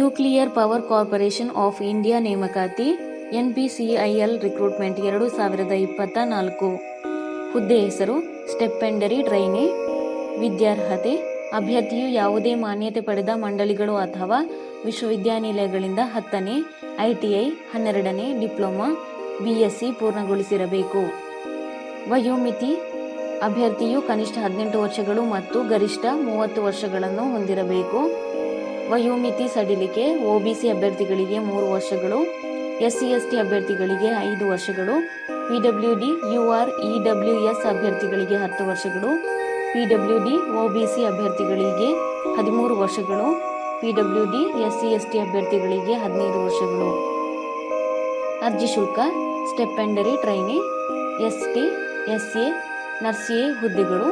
Nuclear power corporation of India ನೇಮಕಾತಿ NPCIL recruitment ಎರಡು ಸಾವಿರದ ಇಪ್ಪತ್ತ ನಾಲ್ಕು ಹುದ್ದೆ ಹೆಸರು ಸ್ಟೆಪ್ಪೆಂಡರಿ ಟ್ರೈನಿ. ವಿದ್ಯಾರ್ಹತೆ, ಅಭ್ಯರ್ಥಿಯು ಯಾವುದೇ ಮಾನ್ಯತೆ ಪಡೆದ ಮಂಡಳಿಗಳು ಅಥವಾ ವಿಶ್ವವಿದ್ಯಾನಿಲಯಗಳಿಂದ ಹತ್ತನೇ, ಐಟಿಐ ಹನ್ನೆರಡನೇ ಡಿಪ್ಲೊಮಾ, ಬಿಎಸ್ಸಿ ಪೂರ್ಣಗೊಳಿಸಿರಬೇಕು. ವಯೋಮಿತಿ, ಅಭ್ಯರ್ಥಿಯು ಕನಿಷ್ಠ ಹದಿನೆಂಟು ವರ್ಷಗಳು ಮತ್ತು ಗರಿಷ್ಠ ಮೂವತ್ತು ವರ್ಷಗಳನ್ನು ಹೊಂದಿರಬೇಕು. ವಯೋಮಿತಿ ಸಡಿಲಿಕೆ ಒಬಿಸಿ ಅಭ್ಯರ್ಥಿಗಳಿಗೆ ಮೂರು ವರ್ಷಗಳು ಎಸ್ಸಿ ಎಸ್ಟಿ ಅಭ್ಯರ್ಥಿಗಳಿಗೆ ಐದು ವರ್ಷಗಳು ಪಿಡಬ್ಲ್ಯೂಡಿ ಯುಆರ್ ಇಡಬ್ಲ್ಯೂಎಸ್ ಅಭ್ಯರ್ಥಿಗಳಿಗೆ ಹತ್ತು ವರ್ಷಗಳು ಪಿಡಬ್ಲ್ಯೂಡಿ ಒಬಿಸಿ ಅಭ್ಯರ್ಥಿಗಳಿಗೆ ಹದಿಮೂರು ವರ್ಷಗಳು ಪಿಡಬ್ಲ್ಯೂಡಿ ಎಸ್ಸಿ ಎಸ್ಟಿ ಅಭ್ಯರ್ಥಿಗಳಿಗೆ ಹದಿನೈದು ವರ್ಷಗಳು. ಅರ್ಜಿ ಶುಲ್ಕ stipendiary trainee, S T, S A ನರ್ಸಿಎ ಹುದ್ದೆಗಳು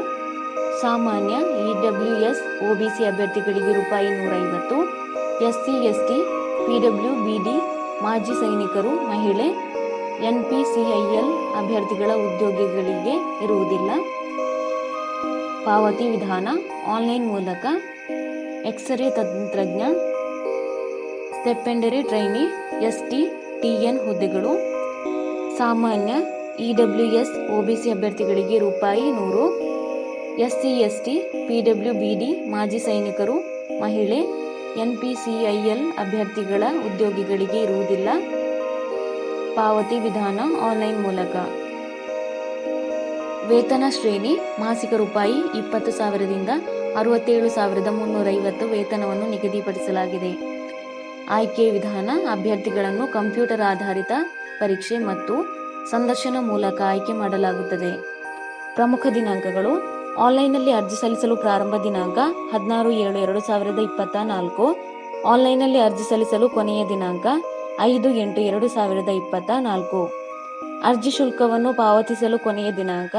ಸಾಮಾನ್ಯ EW W S O B C ಅಭ್ಯರ್ಥಿಗಳಿಗೆ ರೂಪಾಯಿ ನೂರೈವತ್ತು S C S T P W B D ಮಾಜಿ ಸೈನಿಕರು, ಮಹಿಳೆ N P C I L ಅಭ್ಯರ್ಥಿಗಳ ಉದ್ಯೋಗಿಗಳಿಗೆ ಇರುವುದಿಲ್ಲ. ಪಾವತಿ ವಿಧಾನ ಆನ್ಲೈನ್ ಮೂಲಕ x ray ತಂತ್ರಜ್ಞ stipendiary trainee S T T N ಹುದ್ದೆಗಳು. ಸಾಮಾನ್ಯ ಇ ಎಸ್ ಒಬಿಸಿ ಅಭ್ಯರ್ಥಿಗಳಿಗೆ ರೂಪಾಯಿ ನೂರು. S C S T PW B D ಮಾಜಿ ಸೈನಿಕರು, ಮಹಿಳೆ N P C I L ಅಭ್ಯರ್ಥಿಗಳ ಉದ್ಯೋಗಿಗಳಿಗೆ ಇರುವುದಿಲ್ಲ. ಪಾವತಿ ವಿಧಾನ ಆನ್ಲೈನ್ ಮೂಲಕ. ವೇತನ ಶ್ರೇಣಿ ಮಾಸಿಕ ರೂಪಾಯಿ ಇಪ್ಪತ್ತು ಸಾವಿರದಿಂದ ಅರವತ್ತೇಳು ಸಾವಿರದ ಮುನ್ನೂರೈವತ್ತು ವೇತನವನ್ನು ನಿಗದಿಪಡಿಸಲಾಗಿದೆ. ಆಯ್ಕೆ ವಿಧಾನ ಅಭ್ಯರ್ಥಿಗಳನ್ನು ಕಂಪ್ಯೂಟರ್ ಆಧಾರಿತ ಪರೀಕ್ಷೆ ಮತ್ತು ಸಂದರ್ಶನ ಮೂಲಕ ಆಯ್ಕೆ ಮಾಡಲಾಗುತ್ತದೆ. ಪ್ರಮುಖ ದಿನಾಂಕಗಳು ಆನ್ಲೈನ್ನಲ್ಲಿ ಅರ್ಜಿ ಸಲ್ಲಿಸಲು ಪ್ರಾರಂಭ ದಿನಾಂಕ ಹದಿನಾರು ಏಳು ಎರಡು ಸಾವಿರದ ಇಪ್ಪತ್ತ ನಾಲ್ಕು. ಆನ್ಲೈನ್ನಲ್ಲಿ ಅರ್ಜಿ ಸಲ್ಲಿಸಲು ಕೊನೆಯ ದಿನಾಂಕ ಐದು ಎಂಟು ಎರಡು ಸಾವಿರದ ಇಪ್ಪತ್ತ ನಾಲ್ಕು. ಅರ್ಜಿ ಶುಲ್ಕವನ್ನು ಪಾವತಿಸಲು ಕೊನೆಯ ದಿನಾಂಕ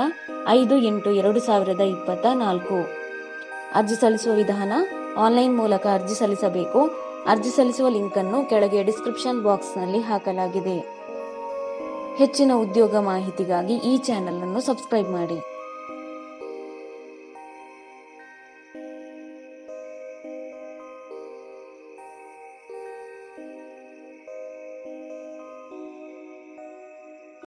ಐದು ಎಂಟು ಎರಡು ಸಾವಿರದ ಇಪ್ಪತ್ತ ನಾಲ್ಕು. ಅರ್ಜಿ ಸಲ್ಲಿಸುವ ವಿಧಾನ, ಆನ್ಲೈನ್ ಮೂಲಕ ಅರ್ಜಿ ಸಲ್ಲಿಸಬೇಕು. ಅರ್ಜಿ ಸಲ್ಲಿಸುವ ಲಿಂಕನ್ನು ಕೆಳಗೆ ಡಿಸ್ಕ್ರಿಪ್ಷನ್ ಬಾಕ್ಸ್ನಲ್ಲಿ ಹಾಕಲಾಗಿದೆ. ಹೆಚ್ಚಿನ ಉದ್ಯೋಗ ಮಾಹಿತಿಗಾಗಿ ಈ ಚಾನೆಲ್ ಅನ್ನು ಸಬ್ಸ್ಕ್ರೈಬ್ ಮಾಡಿ.